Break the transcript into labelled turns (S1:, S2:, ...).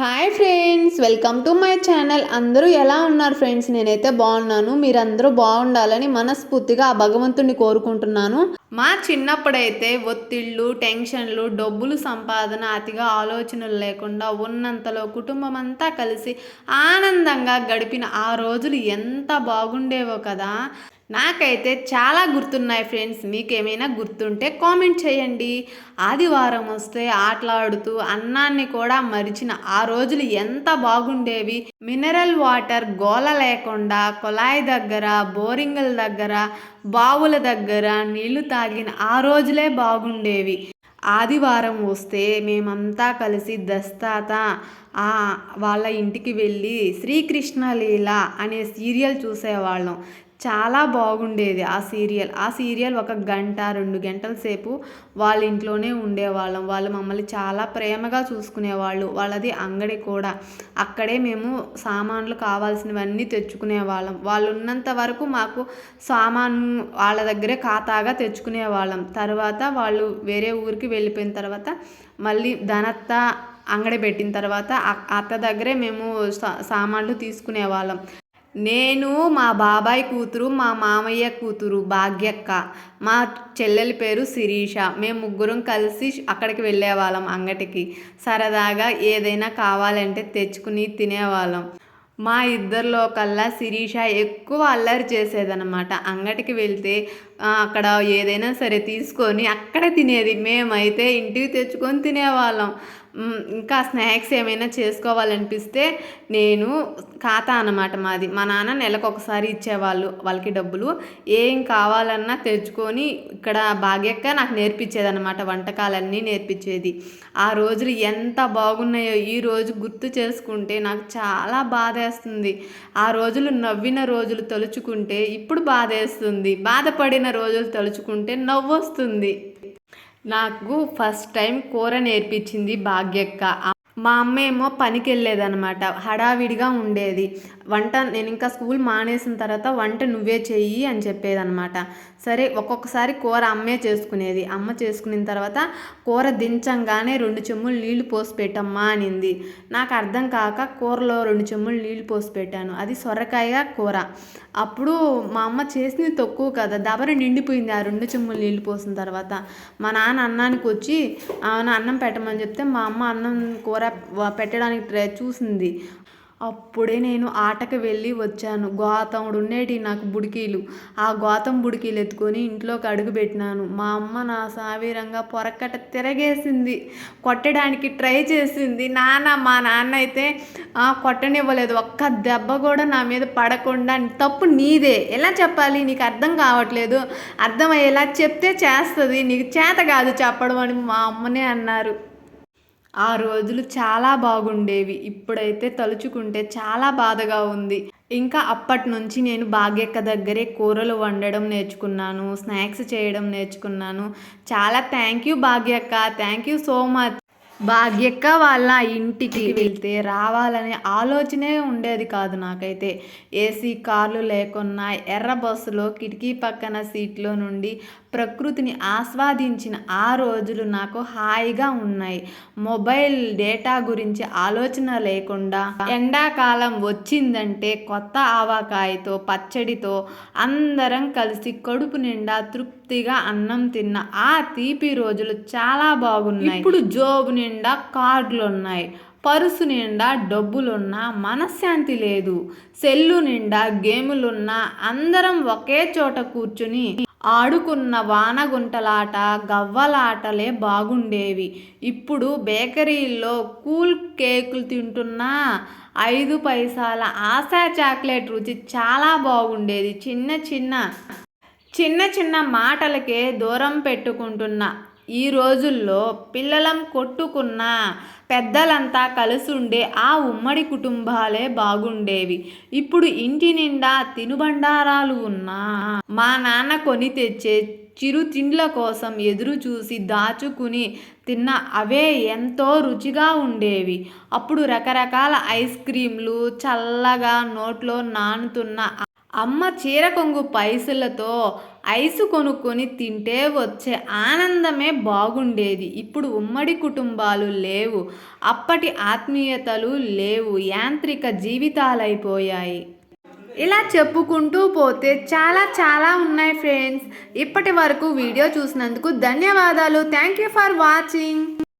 S1: Hi friends welcome to my channel అందరూ ఎలా ఉన్నారు ఫ్రెండ్స్ నేనైతే బాగున్నాను. మీరందరూ బాగుండాలని మనస్ఫూర్తిగా ఆ భగవంతుడిని కోరుకుంటున్నాను. మా చిన్నప్పుడైతే ఒత్తిళ్ళు టెన్షన్లు డబ్బులు సంపాదన అతిగా ఆలోచనలు లేకుండా ఉన్నంతలో కుటుంబం అంతా కలిసి ఆనందంగా గడిపిన ఆ రోజులు ఎంత బాగుండేవో కదా. నాకైతే చాలా గుర్తున్నాయి ఫ్రెండ్స్. మీకేమైనా గుర్తుంటే కామెంట్ చేయండి. ఆదివారం వస్తే ఆటలాడుతూ అన్నాన్ని కూడా మరిచిన ఆ రోజులు ఎంత బాగుండేవి. మినరల్ వాటర్ గోల లేకుండా కుళాయి దగ్గర బోరింగుల దగ్గర బావుల దగ్గర నీళ్ళు తాగిన ఆ రోజులే బాగుండేవి. ఆదివారం వస్తే మేమంతా కలిసి దస్తాత ఆ వాళ్ళ ఇంటికి వెళ్ళి శ్రీకృష్ణ లీల అనే సీరియల్ చూసేవాళ్ళం. చాలా బాగుండేది ఆ సీరియల్. ఆ సీరియల్ ఒక గంట రెండు గంటల సేపు వాళ్ళ ఇంట్లోనే ఉండేవాళ్ళం. వాళ్ళు మమ్మల్ని చాలా ప్రేమగా చూసుకునేవాళ్ళు. వాళ్ళది అంగడి కూడా. అక్కడే మేము సామాన్లు కావాల్సినవన్నీ తెచ్చుకునేవాళ్ళం. వాళ్ళు ఉన్నంత వరకు మాకు సామాను వాళ్ళ దగ్గరే ఖాతాగా తెచ్చుకునేవాళ్ళం. తర్వాత వాళ్ళు వేరే ఊరికి వెళ్ళిపోయిన తర్వాత మళ్ళీ ధనత్త అంగడి పెట్టిన తర్వాత అ- అత్త దగ్గరే మేము సా సామాన్లు తీసుకునేవాళ్ళం. నేను మా బాబాయ్ కూతురు మా మామయ్య కూతురు భాగ్యక్క మా చెల్లెలి పేరు శిరీష. మేము ముగ్గురం కలిసి అక్కడికి వెళ్ళేవాళ్ళం అంగటికి. సరదాగా ఏదైనా కావాలంటే తెచ్చుకుని తినేవాళ్ళం. మా ఇద్దరిలో కల్లా శిరీష ఎక్కువ అల్లరి చేసేదనమాట అంగటికి వెళ్తే అక్కడ ఏదైనా సరే తీసుకొని అక్కడే తినేది. మేమైతే ఇంటికి తెచ్చుకొని తినేవాళ్ళం. ఇంకా స్నాక్స్ ఏమైనా చేసుకోవాలనిపిస్తే నేను ఖాతా అన్నమాట మాది. మా నాన్న నెలకు ఒకసారి ఇచ్చేవాళ్ళు వాళ్ళకి డబ్బులు. ఏం కావాలన్నా తెచ్చుకొని ఇక్కడ బాగెక్క నాకు నేర్పించేదన్నమాట వంటకాలన్నీ నేర్పించేది. ఆ రోజులు ఎంత బాగున్నాయో ఈ రోజు గుర్తు చేసుకుంటే నాకు చాలా బాధేస్తుంది. ఆ రోజులు నవ్విన రోజులు తలుచుకుంటే ఇప్పుడు బాధేస్తుంది. బాధపడిన రోజులు తలుచుకుంటే నవ్వొస్తుంది. నాకు ఫస్ట్ టైం కూర నేర్పించింది భాగ్యక్క. మా అమ్మ ఏమో పనికి వెళ్ళేదనమాట హడావిడిగా ఉండేది. వంట నేను ఇంకా స్కూల్ మానేసిన తర్వాత వంట నువ్వే చెయ్యి అని చెప్పేదనమాట సరే ఒక్కొక్కసారి కూర అమ్మే చేసుకునేది. అమ్మ చేసుకున్న తర్వాత కూర దించంగానే రెండు చెమ్ములు నీళ్ళు పోసి పెట్టమ్మా అనింది. నాకు అర్థం కాక కూరలో రెండు చెమ్ములు నీళ్ళు పోసి పెట్టాను. అది సొరకాయ కూర. అప్పుడు మా అమ్మ చేసింది తక్కువ కదా. దబర నిండిపోయింది ఆ రెండు చెమ్ములు నీళ్ళు పోసిన తర్వాత. మా నాన్న అన్నానికి వచ్చి అవును అన్నం పెట్టమని చెప్తే మా అమ్మ అన్నం కూర పెట్టడానికి ట్రై చూసింది. అప్పుడే నేను ఆటకు వెళ్ళి వచ్చాను. గోతముడు ఉండేటి నాకు బుడికీలు. ఆ గోతం బుడికీలు ఎత్తుకొని ఇంట్లోకి అడుగు పెట్టినాను. మా అమ్మ నా సావీరంగా పొరకట తిరగేసింది. కొట్టడానికి ట్రై చేసింది. నాన్న మా నాన్న అయితే కొట్టనివ్వలేదు. ఒక్క దెబ్బ కూడా నా మీద పడకుండా తప్పు నీదే. ఎలా చెప్పాలి? నీకు అర్థం కావట్లేదు. అర్థమయ్యేలా చెప్తే చేస్తుంది. నీకు చేత కాదు చెప్పడం అని మా అమ్మనే అన్నారు. ఆ రోజులు చాలా బాగుండేవి. ఇప్పుడైతే తలుచుకుంటే చాలా బాధగా ఉంది. ఇంకా అప్పటి నుంచి నేను భాగ్యక్క దగ్గరే కూరలు వండడం నేర్చుకున్నాను స్నాక్స్ చేయడం నేర్చుకున్నాను. చాలా థ్యాంక్ యూ భాగ్యక్క థ్యాంక్ యూ సో మచ్. భాగ్యక్క వాళ్ళ ఇంటికి వెళ్తే రావాలనే ఆలోచనే ఉండేది కాదు నాకైతే. ఏసీ కార్లు లేకున్నా ఎర్ర బస్సులో కిటికీ పక్కన సీట్లో నుండి ప్రకృతిని ఆస్వాదించిన ఆ రోజులు నాకు హాయిగా ఉన్నాయి. మొబైల్ డేటా గురించి ఆలోచన లేకుండా ఎండాకాలం వచ్చిందంటే కొత్త ఆవకాయతో పచ్చడితో అందరం కలిసి కడుపు నిండా తృప్తిగా అన్నం తిన్న ఆ తీపి రోజులు చాలా బాగున్నాయి. ఇప్పుడు జోబు నిండా కార్డులు ఉన్నాయి పరుసు నిండా డబ్బులున్నా మనశ్శాంతి లేదు. సెల్లు నిండా గేములున్నా అందరం ఒకే చోట కూర్చుని ఆడుకున్న వానగుంటలాట గవ్వలాటలే బాగుండేవి. ఇప్పుడు బేకరీల్లో కూల్ కేకులు తింటున్నా ఐదు పైసాల ఆశా చాక్లెట్ రుచి చాలా బాగుండేది. చిన్న చిన్న చిన్న చిన్న మాటలకే దూరం పెట్టుకుంటున్నా. ఈ రోజుల్లో పిల్లలం కొట్టుకున్న పెద్దలంతా కలిసుండే ఆ ఉమ్మడి కుటుంబాలే బాగుండేవి. ఇప్పుడు ఇంటి నిండా తినుబండారాలు ఉన్నా మా నాన్న కొని తెచ్చే చిరు తిండ్ల కోసం ఎదురు చూసి దాచుకుని తిన్న అవే ఎంతో రుచిగా ఉండేవి. అప్పుడు రకరకాల ఐస్ క్రీంలు చల్లగా నోట్లో నానుతున్న అమ్మ చీర కొంగు పైసలతో ఐసు కొనుక్కొని తింటే వచ్చే ఆనందమే బాగుండేది. ఇప్పుడు ఉమ్మడి కుటుంబాలు లేవు. అప్పటి ఆత్మీయతలు లేవు. యాంత్రిక జీవితాలైపోయాయి. ఇలా చెప్పుకుంటూ పోతే చాలా చాలా ఉన్నాయి ఫ్రెండ్స్. ఇప్పటి వరకు వీడియో చూసినందుకు ధన్యవాదాలు. Thank you for watching.